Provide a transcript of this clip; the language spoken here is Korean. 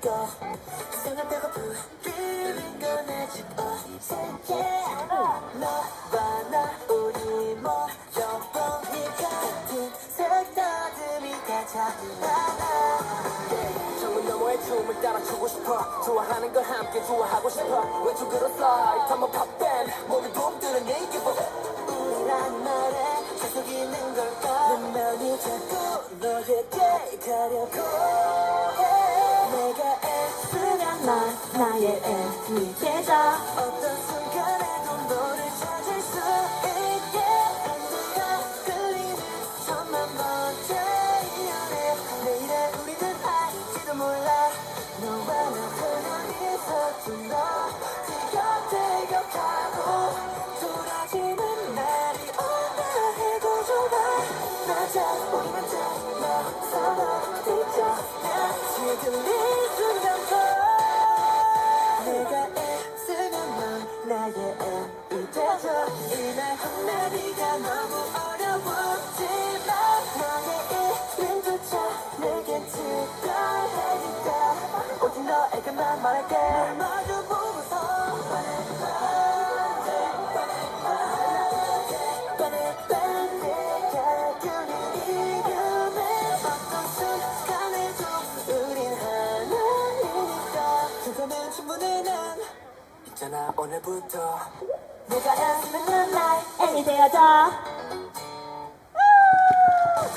거 생각하고 불리는 건 아직 어색해 너와 나 우리 모여 보니까 같은 색다름이 가장 많아 창문 너머의 춤을 따라 추고 싶어. 좋아하는 걸 함께 좋아하고 싶어. 왼쪽으로 slide on pop band 모두 봄들은 얘기 보 우리란 말에 계속 있는 걸까? 눈명이 자꾸 너에게 가려고 나의 애이 되죠 어떤 순간에도 너를 찾을 수 있게 내가 끌리는 천만 번째 이유를 내일의 우리는 알지도 몰라. 너와 나 그냥 있어도 너 티격태격하고 돌아지는 날이 온다 해도 좋아. 맞아 우리만 나의 되죠 이날 한마디가 너무 어려웠지만 너의 이름조차 내겐 특별하니까 오직 너에게만 말할게 있잖아 오늘부터. 내가 애쓰는 날 애이 되어줘